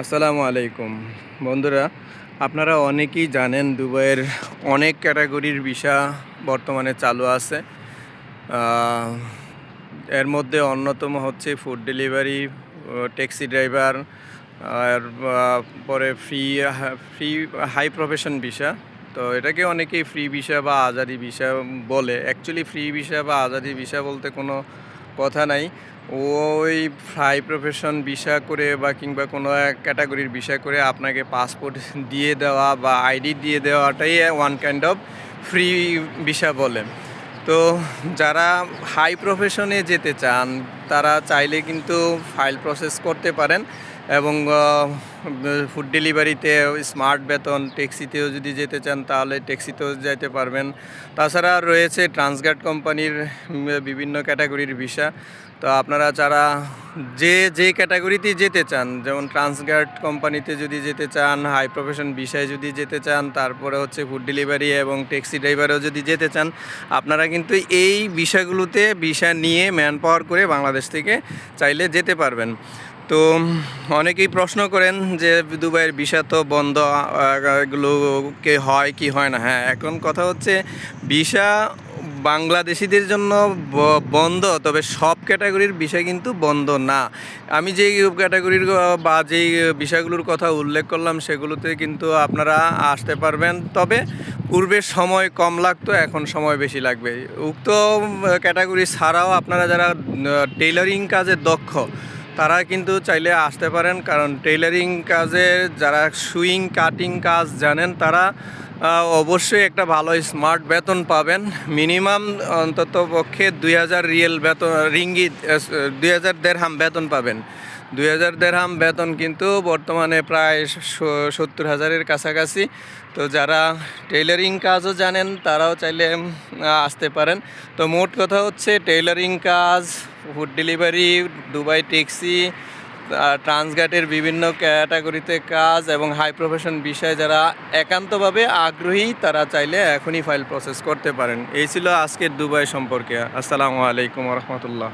আসসালামু আলাইকুম। বন্ধুরা, আপনারা অনেকেই জানেন দুবাইয়ের অনেক ক্যাটাগরির ভিসা বর্তমানে চালু আছে। এর মধ্যে অন্যতম হচ্ছে ফুড ডেলিভারি ট্যাক্সি ড্রাইভার আর পরে free free high profession visa তো এটাকে অনেকেই ফ্রি ভিসা বা আজাদি ভিসা বলে। অ্যাকচুয়ালি ফ্রি ভিসা বা আজাদি ভিসা বলতে কোনো কথা নাই। ওই ফ্রাই প্রফেশন ভিসা করে বা কিংবা কোনো এক ক্যাটাগরির ভিসা করে আপনাকে পাসপোর্ট দিয়ে দেওয়া বা আইডি দিয়ে দেওয়াটাই one kind of free visa বলে। তো যারা হাই প্রফেশনে যেতে চান তারা চাইলে কিন্তু ফাইল প্রসেস করতে পারেন এবং ফুড ডেলিভারিতে স্মার্ট বেতন, ট্যাক্সিতেও যদি যেতে চান তাহলে ট্যাক্সিতেও যেতে পারবেন। তাছাড়া রয়েছে ট্রান্সগার্ড কোম্পানির বিভিন্ন ক্যাটাগরির ভিসা। তো আপনারা যারা যে যে ক্যাটাগরিতেই যেতে চান, যেমন ট্রান্সগার্ড কোম্পানিতে যদি যেতে চান, হাই প্রফেশন বিষয়ে যদি যেতে চান, তারপরে হচ্ছে ফুড ডেলিভারি এবং ট্যাক্সি ড্রাইভারেও যদি যেতে চান, আপনারা কিন্তু এই বিষয়গুলোতে ভিসা নিয়ে ম্যান পাওয়ার করে বাংলাদেশ থেকে চাইলে যেতে পারবেন। তো অনেকেই প্রশ্ন করেন যে দুবাইয়ের ভিসা তো বন্ধ এগুলোকে হয়, কি হয় না? হ্যাঁ এখন কথা হচ্ছে ভিসা বাংলাদেশিদের জন্য বন্ধ, তবে সব ক্যাটাগরির বিষয় কিন্তু বন্ধ না। আমি যেই ক্যাটাগরির বা যেই বিষয়গুলোর কথা উল্লেখ করলাম, সেগুলোতে কিন্তু আপনারা আসতে পারবেন। তবে পূর্বের সময় কম লাগতো, এখন সময় বেশি লাগবে। উক্ত ক্যাটাগরি ছাড়াও আপনারা যারা টেইলারিং কাজে দক্ষ, তারা কিন্তু চাইলে আসতে পারেন, কারণ টেইলারিং কাজে যারা সুইং কাটিং কাজ জানেন, তারা অবশ্যই একটা ভালো স্মার্ট বেতন পাবেন। মিনিমাম অন্তত পক্ষে দুই হাজার রিয়েল বেতন, রিঙ্গিত দুই হাজার দেড় হাম বেতন পাবেন। দুই হাজার দেড়হাম বেতন কিন্তু বর্তমানে প্রায় সত্তর হাজারের কাছাকাছি। তো যারা টেইলারিং কাজও জানেন, তারাও চাইলে আসতে পারেন। তো মোট কথা হচ্ছে টেইলারিং কাজ ফুড ডেলিভারি দুবাই ট্যাক্সি ট্রান্সগার্টের বিভিন্ন ক্যাটাগরিতে কাজ এবং হাই প্রফেশন বিষয়ে যারা একান্তভাবে আগ্রহী, তারা চাইলে এখনই ফাইল প্রসেস করতে পারেন। এই ছিল আজকের দুবাই সম্পর্কে। আসসালামু আলাইকুম রহমতুল্লাহ।